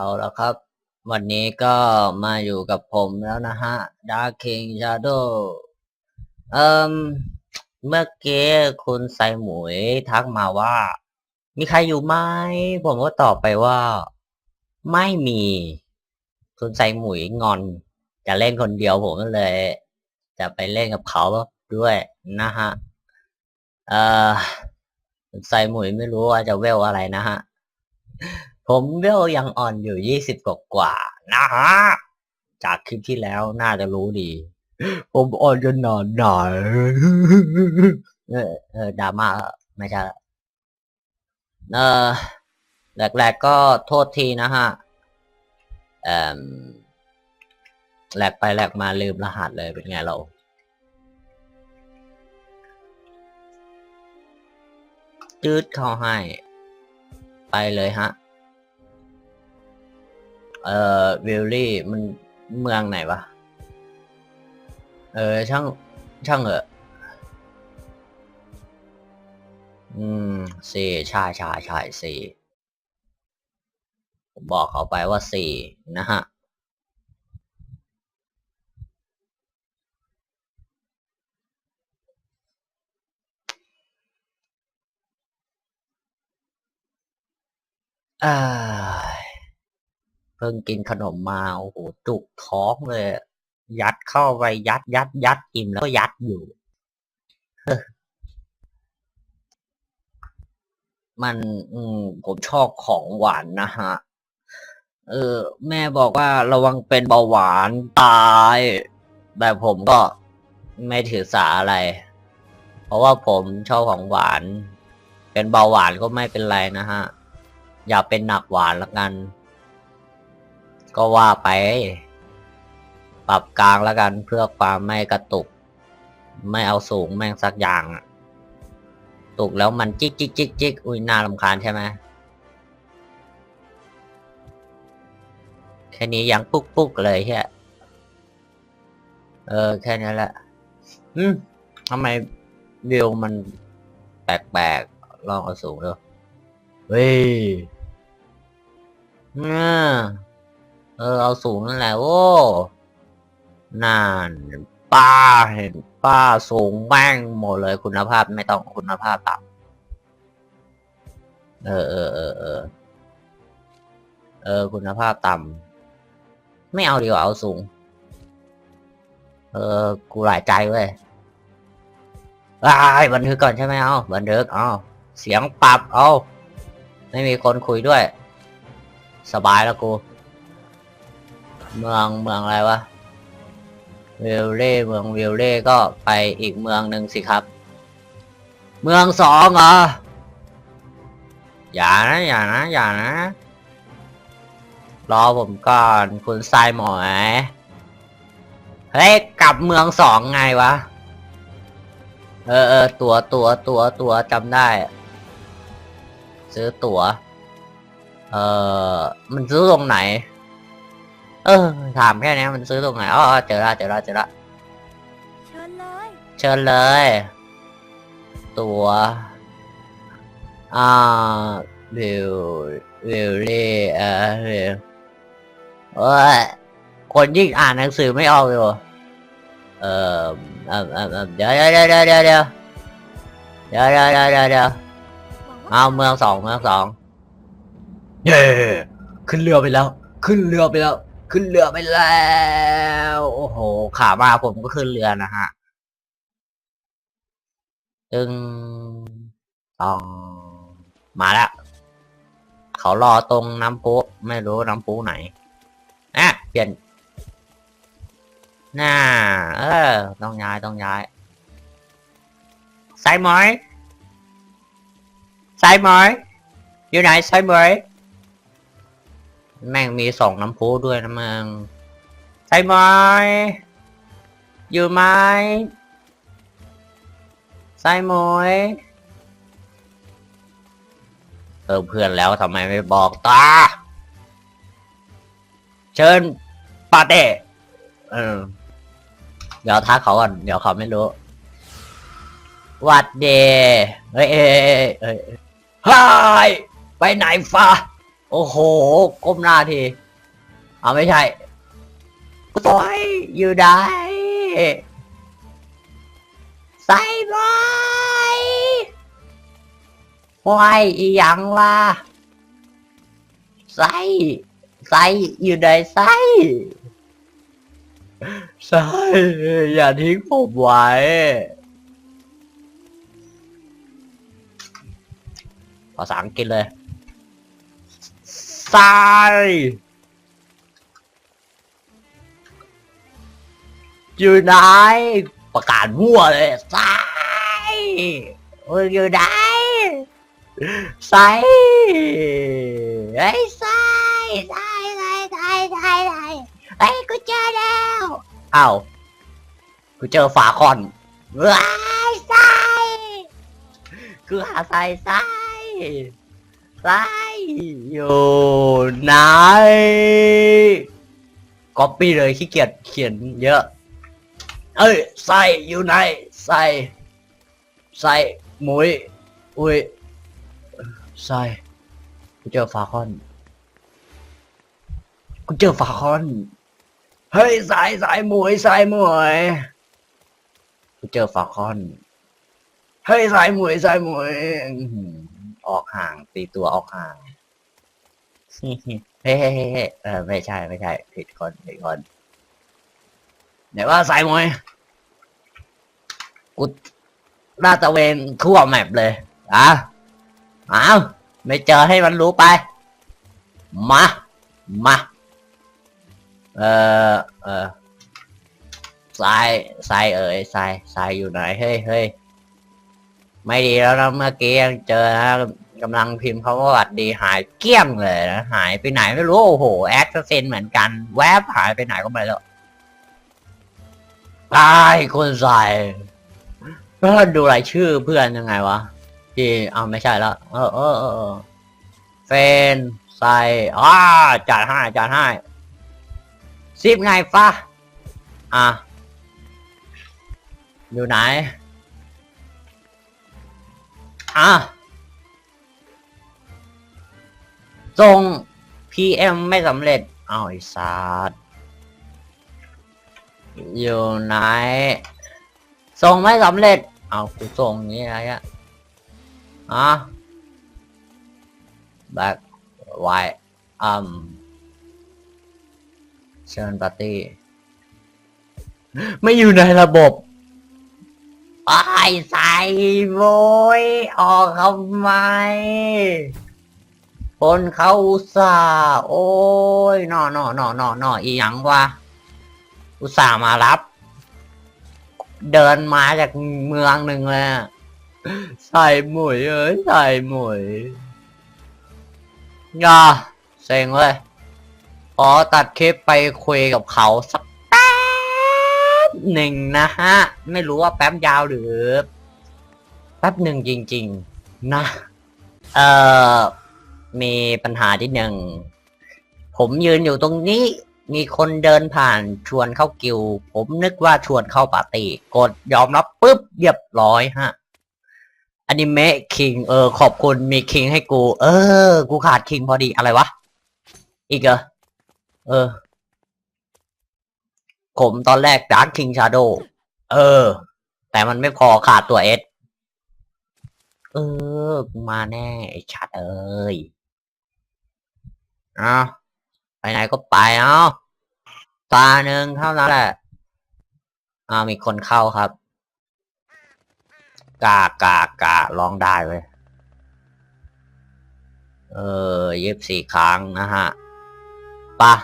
เอาละครับ วันนี้ก็มาอยู่กับผมแล้วนะฮะ Dark King Shadow เอ่มเมื่อกี้คุณไซหมวยทักมาว่า มีใครอยู่ไหมผมก็ตอบไปว่า ไม่มี คุณไซหมวยงอน จะเล่นคนเดียวผมก็เลย จะไปเล่นกับเขาด้วยนะฮะ เอ่อไซหมวยไม่รู้ว่าจะเวลอะไรนะฮะ ผมเวลยังอ่อนอยู่ยี่สิบกกว่าๆนะฮะ จากคลิปที่แล้วน่าจะรู้ดี ผมอ่อนจนนอนหน่อยเออเออดราม่าไม่ใช่เออแรกๆก็โทษทีนะฮะเอ่มแหลกไปแหลกมาลืมรหัสเลยเป็นไงเราจืดเข้าให้ ไปเลยฮะ เอ่อวิลลี่มันเมืองไหนวะ เออ ช่าง ช่างเออะ อืมสี่ใช่ใช่ใช่สี่ผมบอกเขาไปว่าสี่นะฮะ อ่า เพิ่งกินขนมมาโอ้โหจุกท้องเลย ยัดเข้าไปยัดยัดยัดอิ่มแล้วก็ยัดอยู่ มันอืมผมชอบของหวานนะฮะ เออ แม่บอกว่าระวังเป็นเบาหวานตาย แต่ผมก็ไม่ถือสาอะไร เพราะว่าผมชอบของหวาน เป็นเบาหวานก็ไม่เป็นไรนะฮะ อย่าเป็นหนักหวานละกัน ก็ว่าไป ปรับกลางแล้วกันเพื่อความไม่กระตุก ไม่เอาสูงแม่งสักอย่างตุกแล้วมันจิกจิกจิกจิกอุ้ยน่ารำคาญใช่ไหมแค่นี้ยังปุ๊กปุ๊กเลยแค่เออแค่นี้แหละอืมทำไมวิวมันแปลกๆลองเอาสูงดูเฮ้ยเนี่ย เออเอาสูงนั่นแหละโอ้นานป้าเห็นป้าสูงแม่งหมดเลยคุณภาพไม่ต้องคุณภาพต่ำเออเออเออเออเออคุณภาพต่ำไม่เอาดีกว่าเอาสูง เออกูหลายใจเว้ยอ้ายบันทึกก่อนใช่ไหมเอาบันทึกเอาเสียงปรับเอาไม่มีคนคุยด้วย สบายแล้วกู เมืองเมืองอะไรวะเวลเล่เมืองเวลเล่ก็ไปอีกเมืองหนึ่งสิครับ เมืองสองเหรออย่านะอย่านะอย่านะรอผมก่อนคุณทรายหมอยเฮ้ยกลับเมืองสองไงวะ เออเออตัวตัวตัวตัวจำได้ ซื้อตั๋ว เออมันซื้อตรงไหน เออ ถามแค่นี้มันซื้อตรงไหนอ๋ออ๋อเจอละเจอละเจอละเชิญเลยเชิญเลย ตัว อ่าวิววิวลี่เออวิวเอ้ยคนยิ่งอ่านหนังสือไม่ออกอยู่เออเออเออเออเดี๋ยวเดี๋ยวเดี๋ยวเดี๋ยวเดี๋ยวเดี๋ยวเดี๋ยวเดี๋ยวเดี๋ยวเดี๋ยวเดี๋ยวหวังว่าเอาเมืองสองเมืองสองเย้ขึ้นเรือไปแล้ว ขึ้นเรือไปแล้ว ขึ้นเรือไปแล้ว โอ้โห ขามาผมก็ขึ้นเรือนะฮะตึงตอง มาแล้ว เขารอตรงน้ำพุไม่รู้น้ำพุไหนอะเปลี่ยนน่าเออ ต้องย้าย ต้องย้ายใส่หมอยใส่หมอยอยู่ไหนใส่หมอย แม่งมีสองน้ำพุด้วยนะมึงใส่หมอยอยู่ไหมใส่หมยเติมเพื่อนแล้วทำไมไม่บอกตา เชิญปาเต้เออเดี๋ยวทักเขาก่อน เดี๋ยวเขาไม่รู้วัดเดเฮ้ยเอ้ยเอ้ยเอ้ยเฮ้ยไปไหนฟ้า โอ้โห ก้มหน้าทีเอาไม่ใช่โอ้ยอยู่ไหนใส่บอยโอ้ยอีหยังวะใส่ใส่อยู่ไหนใส่ใส่อย่าทิ้งผมไว้ภาษาอังกฤษเลย ทรายอยู่ไหนประกาศมั่วเลยทรายเอออยู่ไหนทรายไอ้ยทรายทรายทรายทรายทรายทรายไอ้กูเจอแล้วอ้าวกูเจอฝาคอนว้ายทรายกูหาทรายทราย ไรอยู่ไหนก๊อปปี้เลยขี้เกียจเขียนเยอะ เอ้ยใส่อยู่ไหนใส่ใส่หมุยอุ้ยใส่กูเจอฟาคอนกูเจอฟาคอนเฮ้ยใส่ใส่หมวยใส่หมวยกูเจอฟาคอนเฮ้ยใส่หมวยใส่หมวย ออกห่าง ตีตัวออกห่าง เฮ้เฮ้เฮ้เฮ้เออไม่ใช่ไม่ใช่ผิดคนผิดคนไหนว่าสายมวยกูลาดตระเวนทั่วแมปเลยอะอ้าวไม่เจอให้มันรู้ไป มา มา เออเออทรายทรายเอ๋ยทรายทรายอยู่ไหน เฮ้ยเฮ้ย ไม่ดีแล้วนะเมื่อกี้ยังเจอนะกำลังพิมพ์เขาว่าหวัดดีหายเกลี้ยงเลยนะหายไปไหนไม่รู้โอ้โหแอคเซนเหมือนกัน แวบหายไปไหนก็ไม่รู้ตายคนใส่แล้วดูรายชื่อเพื่อนยังไงวะที่เอาไม่ใช่แล้วเออเออเออเฟนใส่อ่าจัดให้จัดให้ซิปไงฟะอะอยู่ไหน อะส่ง PM ไม่สำเร็จอ้าวไอ้สัตว์อยู่ไหน ส่งไม่สำเร็จเอากูส่งนี้อะไรอะอะ back white อืมเชิญปาร์ตี้ ไม่อยู่ในระบบ ไอ้ใส่โวยออกทำไม คนเขาอุตส่าห์โอ้ยนอนอนอนอนออีหยังวะอุตส่าห์มารับ เดินมาจากเมืองหนึ่งเลยใส่หมวยเอ้ยใส่หมวยย่าเซ็งเลยขอตัดคลิปไปคุยกับเขาสัก บหนึ่งนะฮะ ไม่รู้ว่าแป๊บยาวหรือ แป๊บหนึ่งจริง ๆ นะ เอ่อ มีปัญหาที่หนึ่ง ผมยืนอยู่ตรงนี้ มีคนเดินผ่านชวนเข้ากิว ผมนึกว่าชวนเข้าปาร์ตี้กดยอมรับปุ๊บเรียบร้อยฮะอนิเมะคิงเออ ขอบคุณมีคิงให้กู เออ กูขาดคิงพอดีอะไรวะ อีกเหรอเออ ผมตอนแรกดาร์ k คิงชาโดเออ แต่มันไม่พอขาดตัวเอสเออกูมาแน่ไอ้ชัดเอ้ยเอาไปไหนก็ไปเอาตาหนึ่งเท่านั้นแหละอ้าวมีคนเข้าครับ กากาการ้องได้เว้ยเออยี่สิบสี่ครั้งนะฮะปะ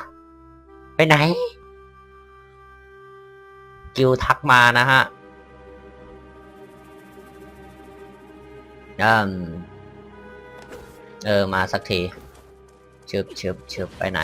ไปไหน กิวทักมานะฮะอืมเออ มาสักทีชึบชึบชึบไปไหน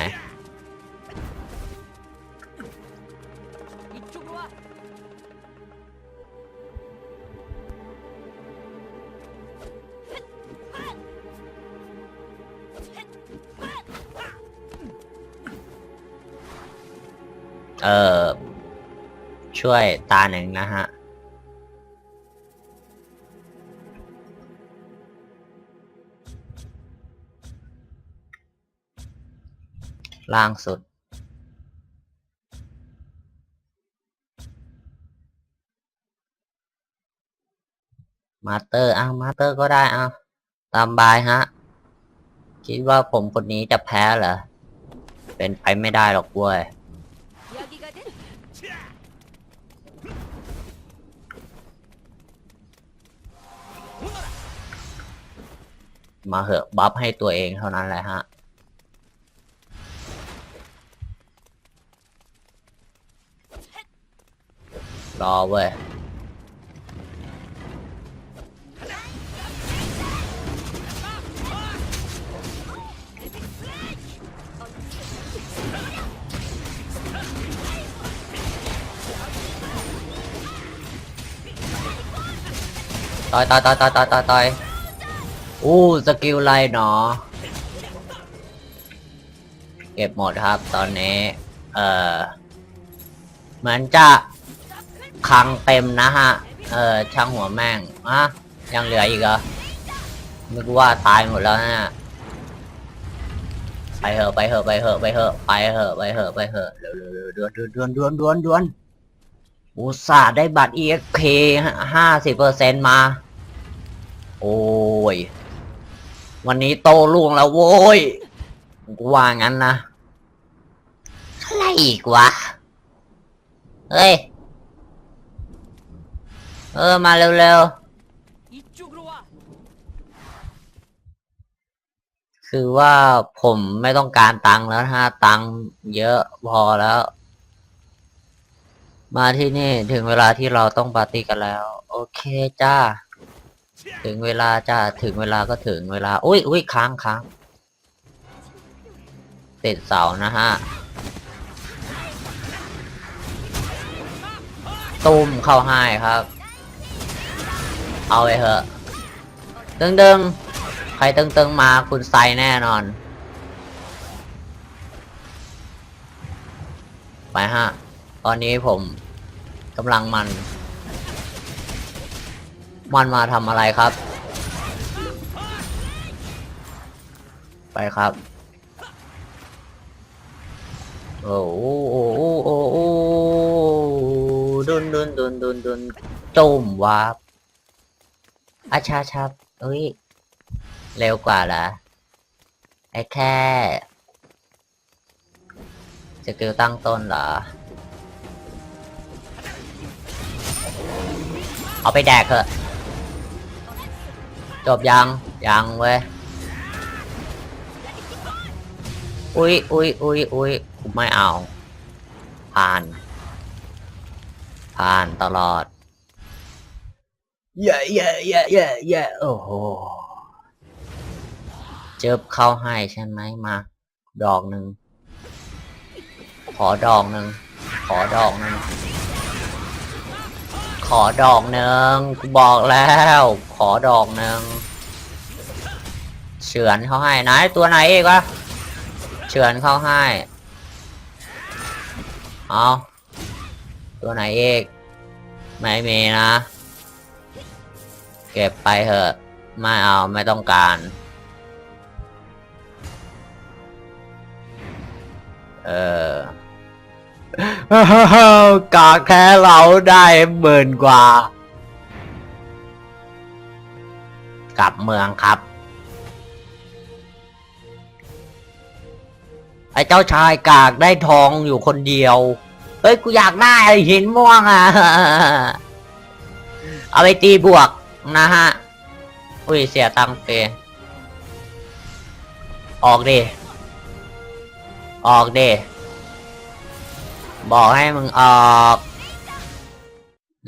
เออ ช่วยตาหนึ่งนะฮะ ล่างสุด มาสเตอร์อะมาสเตอร์ก็ได้อะตามบายฮะ คิดว่าผมคนนี้จะแพ้เหรอ เป็นไปไม่ได้หรอกเว้ย มาเหอะบัฟให้ตัวเองเท่านั้นแหละฮะรอเว้ยต่ยต่อยต่อยต่อยต่อยต่อยต่ อยอู้สกิลไลน์หนอ เก็บหมดครับตอนนี้ เออเหมือนจะคังเต็มนะฮะ เออช่างหัวแม่งอะยังเหลืออีกเหรอนึกว่าตายหมดแล้วนะไปเหอะไปเหอะไปเหอะไปเหอะไปเหอะไปเหอะไปเหอะเร็วเร็วเร็วดวนดวนดวนดวนดวนอุตส่าห์ได้บัตร EXP ห้าสิบเปอร์เซ็นต์มา โอ้ย วันนี้โตล่วงแล้วโว้ยว่างั้นนะอะไรอีกวะ เฮ้ย เออ มาเร็วๆ คือว่าผมไม่ต้องการตังค์แล้วฮะตังค์เยอะพอแล้ว มาที่นี่ถึงเวลาที่เราต้องปาร์ตี้กันแล้ว โอเคจ้า ถึงเวลาจ้าถึงเวลาก็ถึงเวลา อุ้ยอุ้ยค้างค้างติดเสานะฮะตุ้มเข้าให้ครับ เอาไปเถอะตึงตึงใครตึงตึงมาคุณไซแน่นอน ไปฮะ ตอนนี้ผมกำลังมัน มันมาทำอะไรครับ ไปครับ โอ้โหโอ้โหโอ้โดุนดุนดุนดุนดุนจุ่มวาบอาชาชับเอ้ย เร็วกว่าเหรอไอ้แค่สกิลตั้งต้นเหรอ เอาไปแดกเถอะ จบยัง ยังเว้ย อุ้ยอุ้ยอุ้ยอุ้ยกูไม่เอา ผ่าน ผ่านตลอด เย่เย่เย่เย่เย่โอ้โหเจิบเข้าให้ใช่ไหมมา ดอกหนึ่ง ขอดอกหนึ่ง ขอดอกหนึ่ง ขอดอกหนึ่งกูบอกแล้ว ขอดอกหนึ่งเฉือนเขาให้ไหนตัวไหนอีกวะเฉือนเขาให้เอาตัวไหนอีกไม่มีนะ เก็บไปเถอะ ไม่เอาไม่ต้องการ เออ กากแค่เราได้หมื่นกว่า กลับเมืองครับ ไอ้เจ้าชายกากได้ทองอยู่คนเดียว เฮ้ย กูอยากได้ไอ้หินม่วงอะ เอาไปตีบวกนะฮะ อุ้ย เสียตังค์เปออกดิออกดิ บอกให้มึงออก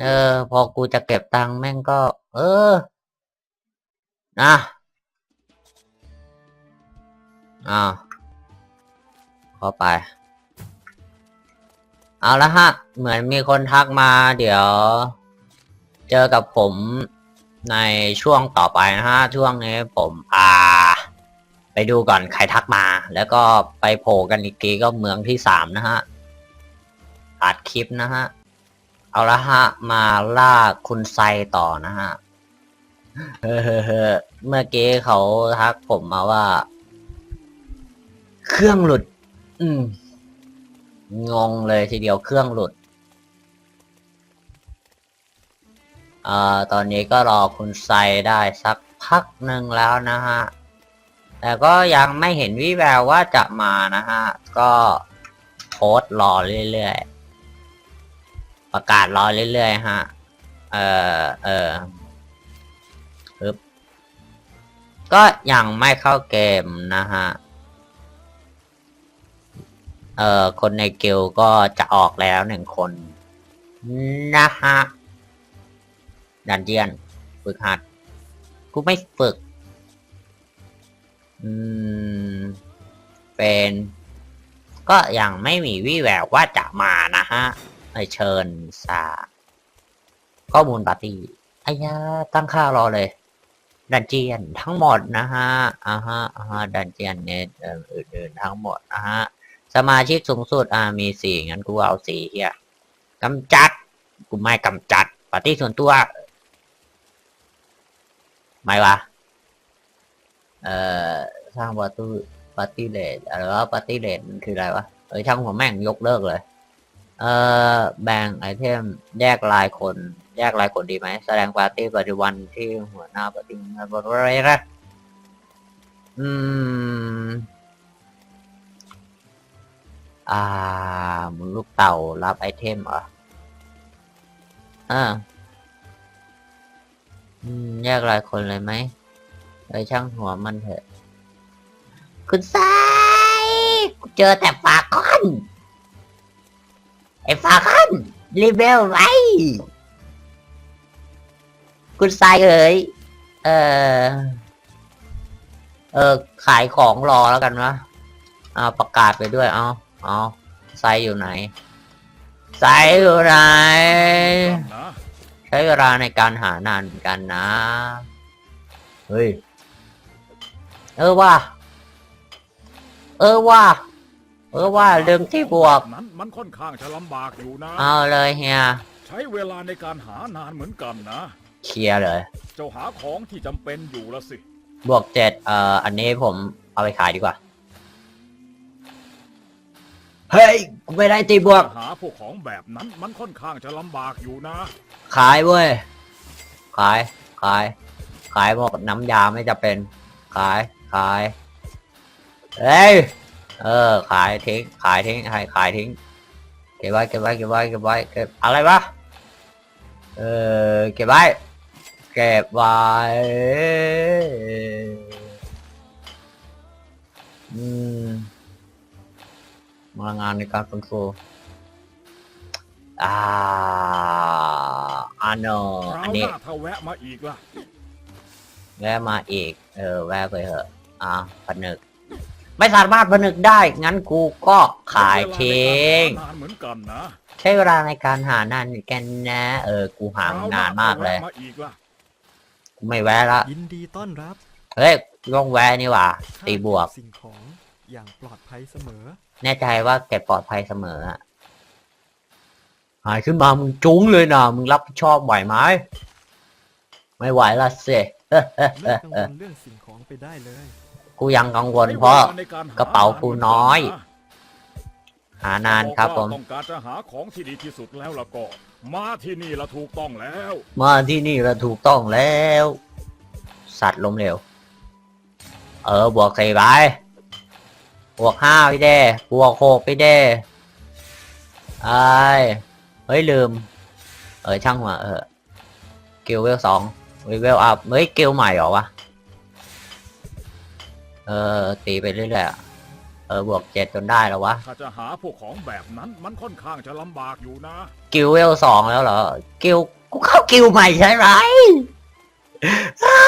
เออ พอกูจะเก็บตังค์แม่งก็ เออ นะอ้าวเข้าไป เอาละฮะ เหมือนมีคนทักมา เดี๋ยว เจอกับผมในช่วงต่อไปนะฮะ ช่วงนี้ผมอ่าไปดูก่อนใครทักมา แล้วก็ไปโผล่กันอีกทีก็เมืองที่สามนะฮะ อัดคลิปนะฮะ เอาละฮะ มาล่าคุณไซต่อนะฮะ เฮ้อเมื่อกี้เขาทักผมมาว่า เครื่องหลุด อืม งงเลยทีเดียวเครื่องหลุดเอ่อตอนนี้ก็รอคุณไซได้สักพักหนึ่งแล้วนะฮะ แต่ก็ยังไม่เห็นวิแววว่าจะมานะฮะ ก็โพสต์รอเรื่อยๆ ประกาศรอเรื่อยๆฮะ เออเออปึ๊บก็ยังไม่เข้าเกมนะฮะ เอ่อ คนในเกิลก็จะออกแล้วหนึ่งคน นะฮะ ดันเจียน ฝึกหัด กูไม่ฝึก อืม เป็น ก็ยังไม่มีวี่แววว่าจะมานะฮะ ไปเชิญสาข้อมูลปาร์ตี้อายาตั้งค่ารอเลย ดันเจียนทั้งหมดนะฮะอ่าฮะอ่าฮะดันเจียนเน็ตเอ่ออื่นๆทั้งหมดนะฮะ สมาชิกสูงสุดอ่ามีสี่งั้นกูเอาสี่เฮียกำจัด กูไม่กำจัดปาร์ตี้ส่วนตัว ไม่วะเอ่อสร้างปาร์ตี้ปาร์ตี้เลดอะไรวะปาร์ตี้เลดคืออะไรวะเอ้ยช่างหัวแม่งยกเลิกเลย เอ่อแบ่งไอเทมแยกรายคน แยกรายคนดีไหมแสดงปาร์ตี้ปัจจุบันที่หัวหน้าปาร์ตี้อะไรนะอืม อ่ามุนลูกเต่ารับไอเทมเหรออ่าอืมแยกรายคนเลยไหมไอช่างหัวมันเถอะ คุณไซเจอแต่ฝาคอน ไอฝาคอนรีเบลไว้ คุณไซเอ๋ยเออเออขายของรอแล้วกันวะอ่าประกาศไปด้วย เอาเอาไซอยู่ไหนไซอยู่ไหนนะใช้เวลาในการหานานเหมือนกันนะ เฮ้ย เออว่า เออว่า เออว่าเรื่องที่บวกนั้นมันค่อนข้างจะลำบากอยู่นะ เอาเลยเฮียใช้เวลาในการหานานเหมือนกันนะ เคลียร์เลย เจ้าหาของที่จำเป็นอยู่ละสิ บวกเจ็ดเอ่ออันนี้ผมเอาไปขายดีกว่า เฮ้ยกูไม่ได้ตีบวก หาพวกของแบบนั้นมันค่อนข้างจะลำบากอยู่นะ ขายเว้ย ขาย ขาย ขายบอกน้ำยาไม่จะเป็น ขาย ขาย เฮ้ย เออ ขายทิ้ง ขายทิ้งขายขายทิ้ง เก็บไว้เก็บไว้เก็บไว้เก็บไว้เก็บอะไรวะ เออ เก็บไว้ เก็บไว้อืมพลังงานในการฟื้นฟูอ่าอันโนคราอันวหนี้น้าถ้าแวะมาอีกล่ะ แวะมาอีก เออ แวะไปเถอะ อ่าผนึก ไม่สามารถผนึกได้ งั้นกูก็ขายทิ้งใช้เวลาในการหานานเหมือนกันนะใช้เวลาในการหานานเหมือนกันนะ เออ กูหาครวนานมากเลยถ้แวะมาอีกล่ะกูไม่แวะละ ยินดีต้อนรับเฮ้ยลงแวะนี่หว่าค่าตีบวก สิ่งของอย่างปลอดภัยเสมอ แน่ใจว่าเก็บปลอดภัยเสมออะหายขึ้นมา มึงจุ้งเลยนะมึงรับผิดชอบไหวไหมไม่ไหวละเสเลิกกังวลเรื่องสิ่งของไปได้เลย กูยังกังวลใช้เพราะวลในหกระเป๋ากูน้อยเหมืกัะหานานครับผมต้องการจะหาของที่ดีที่สุดแล้วล่ะก็ มาที่นี่ละถูกต้องแล้ว มาที่นี่เราถูกต้องแล้ว สัตว์ล้มเหลวเออบวกสี่ไปบวกห้าไปเด้บวกหกไปเด้ไอ้ยเฮ้ยลืม เออช่างหัวเออเกลเวลสองเวลอัพเฮ้ยเกลใหม่เหรอวะ เออตีไปเรื่อยๆอะเออบวกเจ็ดจนได้แล้ววะ ถ้าจะหาพวกของแบบนั้นมันค่อนข้างจะลำบากอยู่นะ กิลเวลสองแล้วเหรอ กิลกูเข้ากิลใหม่ใช่ไหมอ้า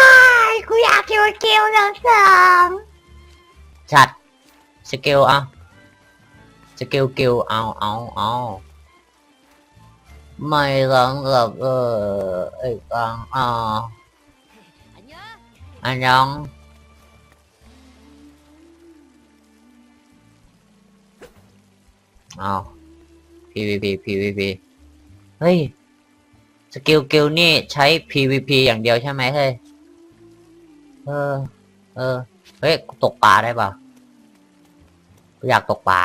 ยกูอยากอยู่กิลหนึ่งสองชัดสกิลเอาสกิลกิลเอาเอาเอาไม่หลังกับเออไอ้กังอ่า안녕อันยอง เอา PVP PVP เฮ้ย สกิลกิลนี่ใช้ PVP อย่างเดียวใช่ไหมเฮ้ย เออ เออ เฮ้ย ตกปลาได้ปะอยากตกปลา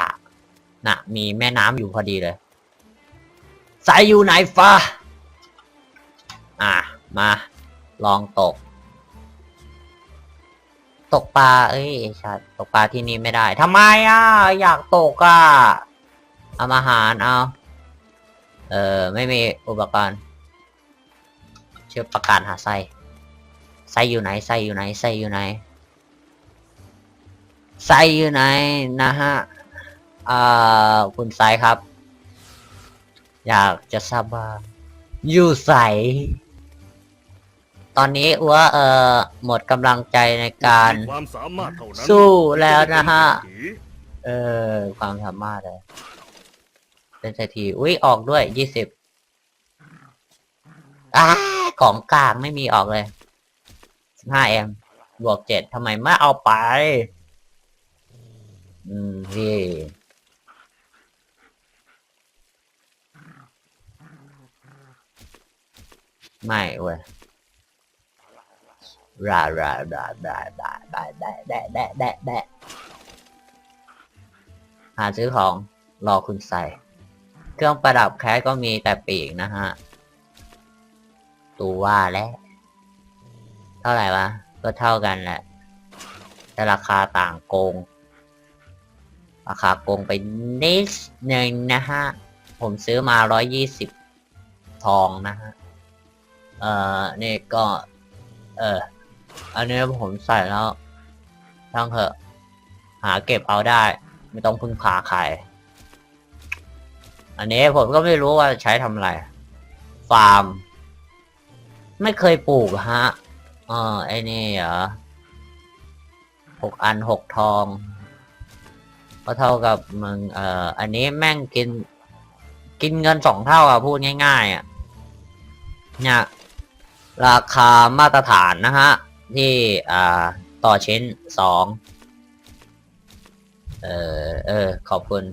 น่ะ มีแม่น้ำอยู่พอดีเลยใส่อยู่ไหนฟ้า อะ มา ลองตก ตกปลา เอ้ยใช่ตกปลาที่นี่ไม่ได้ ทำไมอะ อยากตกอะ เอาอาหารเอาเออไม่มีอุปกรณ์เชื่อประกาศหาไส้ไส้อยู่ไหนไส้อยู่ไหนไส้อยู่ไหนไส้อยู่ไหนนะฮะอ่าคุณไซครับ อยากจะทราบว่าอยู่ใสตอนนี้อัวเอ่อหมดกำลังใจในการมีความสามารถเท่านั้นสู้แล้วนะฮะที่จเป็นเศรษฐีเออความสามารถเลย เป็นเศรษฐีอุ้ยออกด้วยยี่สิบอ้าของกลางไม่มีออกเลยสิบห้าแอมบวกเจ็ดทำไมไม่เอาไป อืมพี่ไม่เว้ยราราราราราราแดะแดะแดะแดะแดะหาซื้อของรอคุณใส่ เครื่องประดับแค่ก็มีแต่ปีกนะฮะ ตัวว่าแล้ว เท่าไหร่วะ ก็เท่ากันแหละ แต่ราคาต่างโกง ราคาโกงไปนิดหนึ่งนะฮะ ผมซื้อมาร้อยยี่สิบทองนะฮะ เอ่อ นี่ก็ เออ อันนี้ผมใส่แล้วช่างเถอะ หาเก็บเอาได้ ไม่ต้องพึ่งพาใคร อันนี้ผมก็ไม่รู้ว่าใช้ทำอะไร ฟาร์ม ไม่เคยปลูกฮะเออไอ้นี่เหรอหกอันหกทอง ก็เท่ากับมึงเอ่ออันนี้แม่งกิน กินเงินสองเท่าอะ พูดง่าย ๆอะเนี่ยราคามาตรฐานนะฮะ ที่อ่าต่อชิ้นสองเออเออ ขอบคุณ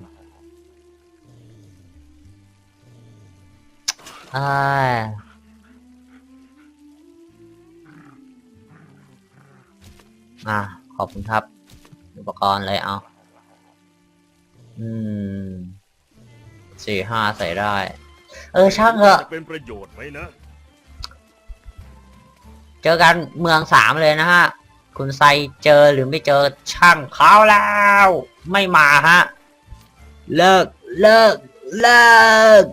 อ่าอ่าขอบคุณครับ อุปกรณ์เลยเอา อืมสี่ห้าใส่ได้ เออ ช่างเถอะ จะเป็นประโยชน์ไหมนะ เจอกันเมืองสามเลยนะฮะ คุณไซเจอหรือไม่เจอช่างเขาแล้ว ไม่มาฮะ เลิก เลิก เลิก